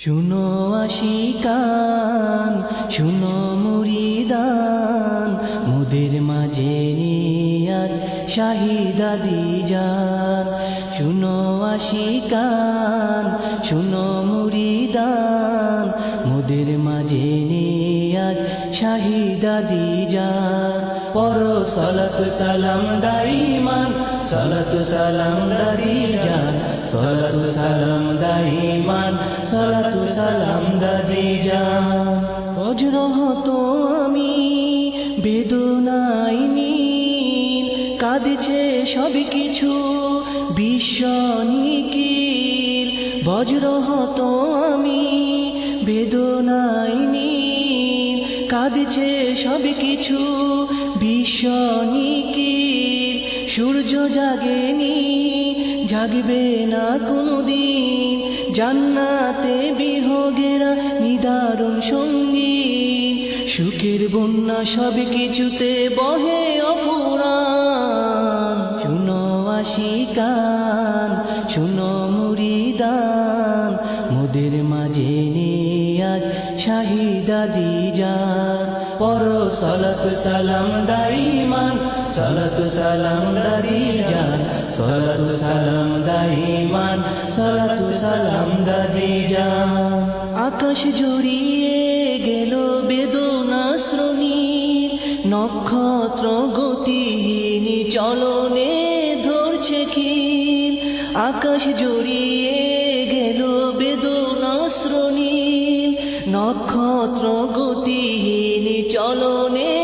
শুনো আশিকান, শুনো মুরিদান, মুদের মাঝে নিয়ার শাহিদা দিজান শুনো আশিকান, শুনো মুরিদান, মুদের মাঝে নিয়ার শাহিদা দিজান পর সালাতু সালাম দাইমান সালাতু সালাম দারিজান সালাতু সালাম দাইমান সালাম দাদিজান বজ্র হতো আমি বেদনাই নীল। কাঁদছে সব কিছু, বিশ্ব নিকিল বজ্র হতো আমি বেদনাই নীল। কাঁদছে সব কিছু, বিশ্ব নিকিল সূর্য জাগেনি জাগবে না কোনদিন জান্নাতে বিহগেরা নিদারুণ সঙ্গী। সুখের বন্যা সব কিছুতে বহে অপুরাণ। শুনো আশিকান, শুনো মুরিদান। মোদের মাঝে নিয়াজ, শাহিদা দিজান পর সালাতু সালাম দাইমান সালাতু সালাম দারিজান সালাতু সালাম দাইমান সালাতু সালাম দাদিজান আকাশ জড়িয়ে গেল বেদনা শ্রমীর, নক্ষত্র গতিহীন চলনে ধরছে ক্ষীর। আকাশ জড়িয়ে নক্ষত্র গতিহীন চলনে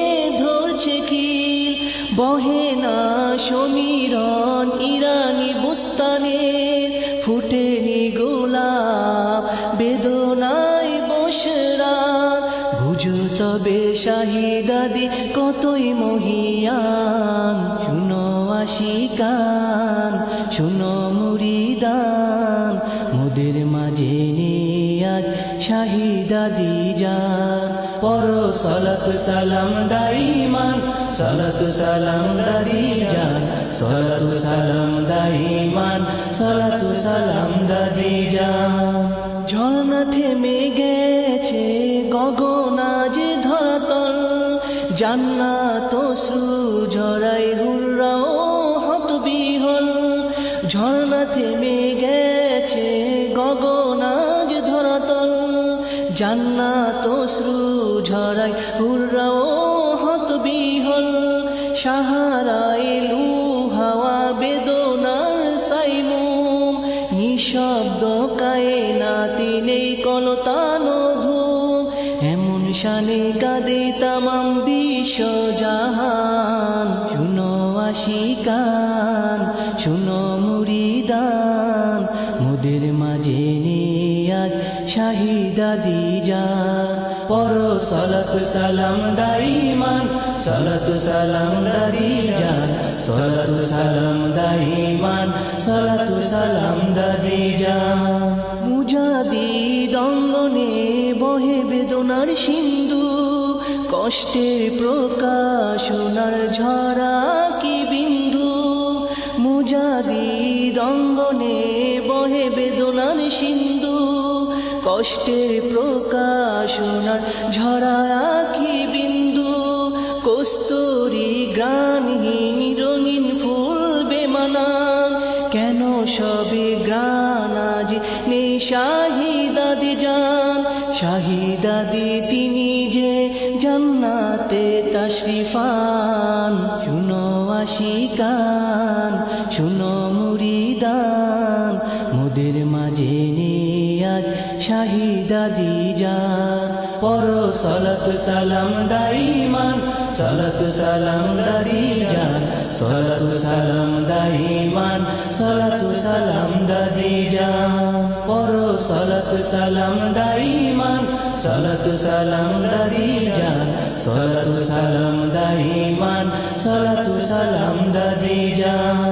ধরছে ক্ষীর বহে না সমীরণ ইরানি বুস্তানের ফুটেনি গোলাপ, বেদনায় বসরা। বুঝো তবে শাহিদাদি কতই মহিয়ান শুনো আশিকান, শুনো মুরিদান। মোদের মাঝে শাহিদা দিজান পর সালাতু সালাম দাইমান সালাতু সালাম দারিজান সালাতু সালাম দাইমান সালাতু সালাম দাদিজান ঝর্ণা থেমে গেছে গগনাজ ধরাতল। জান্নাত জরাই হুররাও হত বিহল ঝর্ণা থেমে গেছে ধরাতল জান্নাত ঝরাই হুররাও হত বিহল, সাহারায় লু হাওয়া বেদনার সাইমুম, নিঃশব্দ কায়না তিনেই কলতানো ধূম, এমন শানে কাঁদে তামাম বিশ্ব জাহান শুনো আশিকান শাহিদা দিজান পর সালাতু সালাম দাইমান সালাতু সালাম দারিজান সালাতু সালাম দাইমান সালাতু সালাম দাদিজান মুজাদি দঙ্গনে বহে বেদনার সিন্ধু কষ্টের প্রকাশনার ঝরা কি বিন্দু? মুজাদি দঙ্গনে বহে বেদনার সিন্ধু কষ্টের প্রকাশনার ঝরা কি বিন্দু, কস্তুরি গ্রাণহীন রঙিন ফুল বেমানান কেন সবে গ্রাণ আজ নেই শাহিদাদি যান শাহিদাদি তিনি যে জান্নাতে তাশরিফান। শুনো আশিকান, শুনো শাহিদা দিজান পর সালাতু সালাম দাইমান সালাতু সালাম দারিজান সালাতু সালাম দাইমান সালাতু সালাম দাদিজান পর সালাতু সালাম দাইমান সালাতু সালাম দারিজান সালাতু সালাম দাইমান সালাতু সালাম দাদিজান